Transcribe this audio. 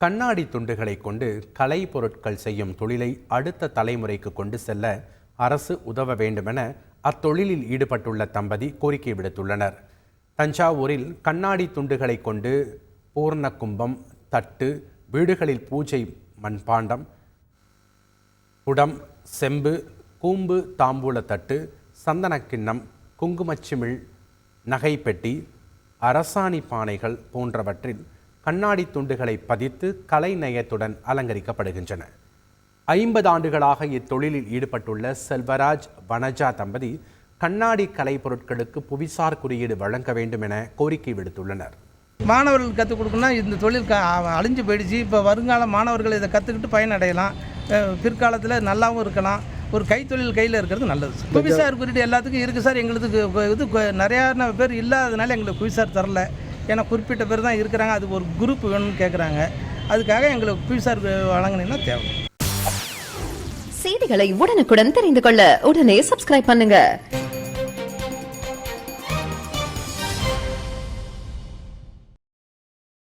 கண்ணாடி துண்டுகளை கொண்டு கலை பொருட்கள் செய்யும் தொழிலை அடுத்த தலைமுறைக்கு கொண்டு செல்ல அரசு உதவ வேண்டுமென அத்தொழிலில் ஈடுபட்டுள்ள தம்பதி கோரிக்கை விடுத்துள்ளனர். தஞ்சாவூரில் கண்ணாடி துண்டுகளை கொண்டு பூர்ண கும்பம் தட்டு வீடுகளில் பூஜை மண்பாண்டம் குடம் செம்பு கூம்பு தாம்பூல தட்டு சந்தனக்கிண்ணம் குங்குமச்சிமிழ் நகைப்பெட்டி அரசாணி பானைகள் போன்றவற்றில் கண்ணாடி துண்டுகளை பதித்து கலை நயத்துடன் அலங்கரிக்கப்படுகின்றன. ஐம்பது ஆண்டுகளாக இத்தொழிலில் ஈடுபட்டுள்ள செல்வராஜ் வனஜா தம்பதி கண்ணாடி கலை பொருட்களுக்கு புவிசார் குறியீடு வழங்க வேண்டும் என கோரிக்கை விடுத்துள்ளனர். மாணவர்கள் கற்றுக் கொடுக்கணும்னா இந்த தொழில் க அழிஞ்சு போயிடுச்சு. இப்போ வருங்கால மாணவர்கள் இதை கற்றுக்கிட்டு பயனடையலாம். பிற்காலத்தில் நல்லாவும் இருக்கலாம். ஒரு கைத்தொழில் கையில் இருக்கிறது நல்லது. புவிசார் குறியீடு எல்லாத்துக்கும் இருக்குது சார். எங்களுக்கு இது நிறையா பேர் இல்லாததுனால எங்களுக்கு புவிசார் தரல. ஏன்னா குறிப்பிட்ட பேர் தான் இருக்கிறாங்க. அது ஒரு குரூப் வேணும்னு கேட்குறாங்க அதுக்காக எங்களுக்கு புவிசார் வழங்கினீங்கன்னா தேவை. செய்திகளை உடனுக்குடன் தெரிந்து கொள்ள உடனே சப்ஸ்கிரைப் பண்ணுங்க.